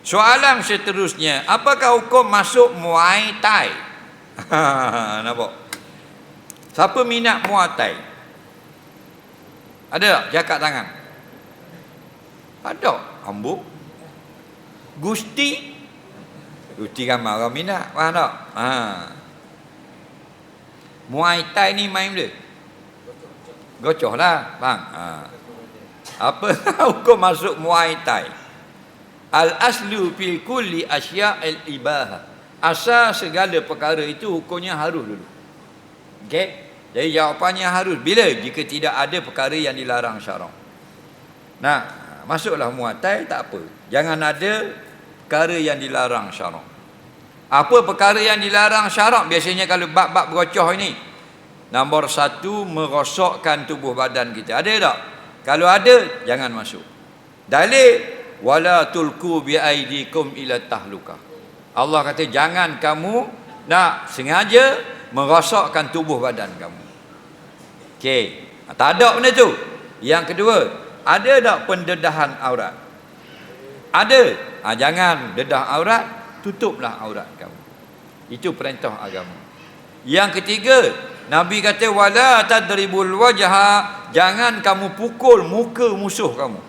Soalan seterusnya, apakah hukum masuk Muay Thai? Nampak? Siapa minat Muay Thai? Ada tak? Jakat tangan. Ada. Ambuk. Gusti. Gusti ramai orang minat. Faham tak? Ha. Muay Thai ni main dia. Gocoh lah. Bang. Ha. Apa hukum masuk Muay Thai? Al-aslu fi kulli asya' al-ibaha. Asal segala perkara itu hukumnya harus dulu. Okey? Jadi jawapannya harus. Bila? Jika tidak ada perkara yang dilarang syarak. Nah, masuklah muatai tak apa. Jangan ada perkara yang dilarang syarak. Apa perkara yang dilarang syarak? Biasanya kalau bab-bab berocoh ini. Nombor satu, merosokkan tubuh badan kita. Ada tak? Kalau ada, jangan masuk. Dalil, wala tulku bi aidikum ila tahluka. Allah kata jangan kamu nak sengaja merosakkan tubuh badan kamu. Okey. Ha, tak ada benda tu. Yang kedua, ada tak pendedahan aurat? Ada. Ha, jangan dedah aurat, tutuplah aurat kamu. Itu perintah agama. Yang ketiga, Nabi kata wala tadribul wajha, jangan kamu pukul muka musuh kamu.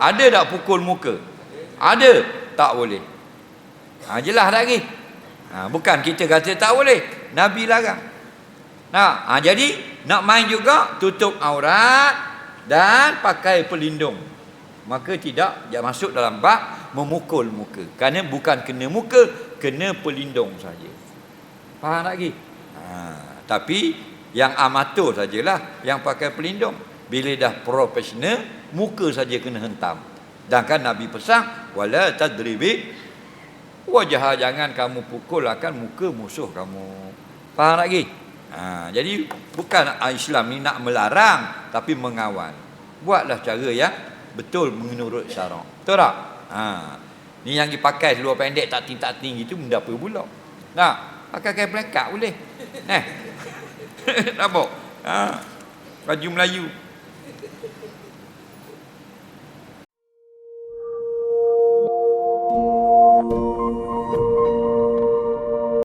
Ada tak pukul muka? Ada. Tak boleh. Ha, jelas lagi. Ha, bukan kita kata tak boleh. Nabi larang. Nah, ha, jadi nak main juga tutup aurat dan pakai pelindung. Maka tidak dia masuk dalam bab memukul muka. Kerana bukan kena muka, kena pelindung saja. Faham lagi? Ha, tapi yang amatur sajalah yang pakai pelindung. Bila dah profesional, muka saja kena hentam. Dan kan Nabi pesan wala tadribi wajah jangan kamu pukul akan muka musuh kamu. Faham lagi? Ha, jadi bukan Islam ni nak melarang tapi mengawal. Buatlah cara yang betul menurut syarak. Betul tak? Ha. Ni yang dipakai seluar pendek tak tinggi tak tinggi itu benda apa pula? Nah, pakai kain pelekat boleh. Eh. Nampak? Ha. Baju Melayu. thank you